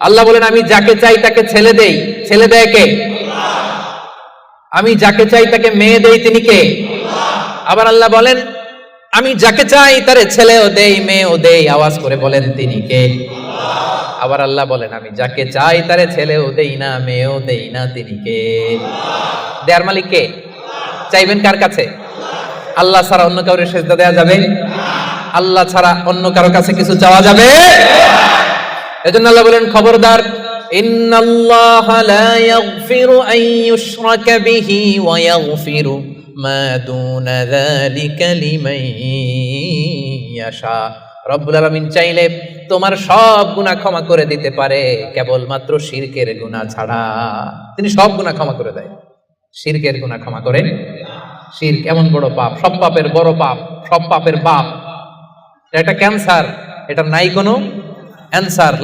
আল্লাহ বলেন, আমি যাকে চাই তাকে ছেলে দেই। ছেলে দেয় কে? আমি যাকে চাই তাকে মেয়ে দেই। তিনি কে? আবার আল্লাহ বলেন, আমি যাকে চাই তারে ছেলেও দেই, মেয়েও দেই। আওয়াজ করে বলেন, তিনি কে? আবার আল্লাহ বলেন, আমি যাকে চাই তারে ছেলেও দেই না, মেয়েও দেই না, তিনি কে? দেয়ার মালিক কে? চাইবেন কার কাছে? আল্লাহ ছাড়া অন্য কাউরে সেজদা দেওয়া যাবে? আল্লাহ ছাড়া অন্য কারও কাছে কিছু চাওয়া যাবে? এজন্য আল্লাহ বলেন, খবরদার, ইন্নাল্লাহ লা ইয়াগফিরু আন ইউশরাকা বিহি ওয়া ইয়াগফিরু মা চাইলে তোমার সব গুনাহ ক্ষমা করে দিতে পারে, কেবলমাত্র শিরকের গুনাহ ছাড়া। তিনি সব গুনাহ ক্ষমা করে দেয়। শিরকের গুনাহ ক্ষমা করে শিরক এমন বড় পাপ, সব পাপের বড় পাপ, সব পাপের বাপ। এটা ক্যান্সার এটা নাই কোনো অ্যান্সার